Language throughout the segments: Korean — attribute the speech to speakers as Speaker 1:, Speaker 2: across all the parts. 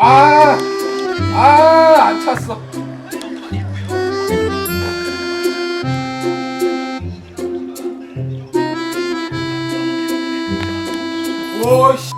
Speaker 1: 아, 아, 안 찼어. 오, 씨.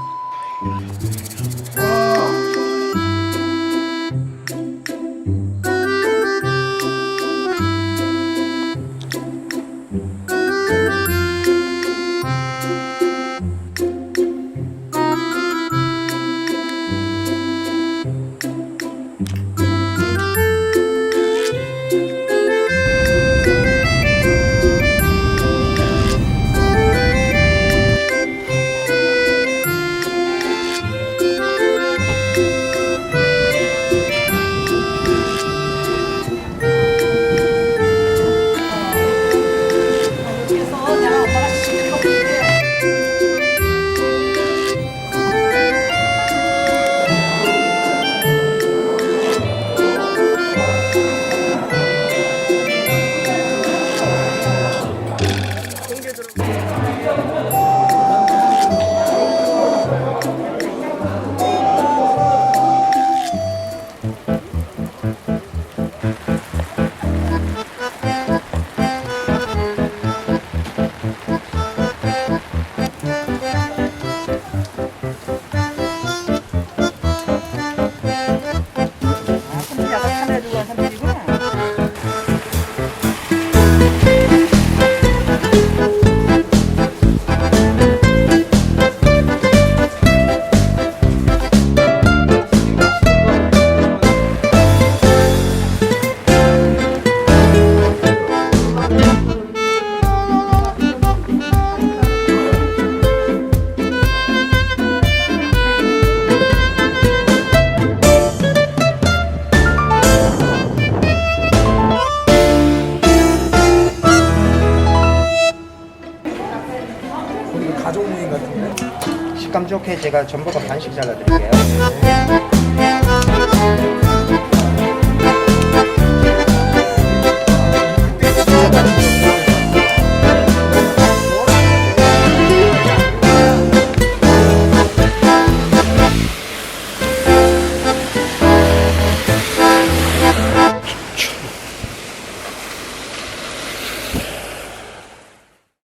Speaker 2: 식감 좋게 제가 전복과 반씩 잘라드릴게요.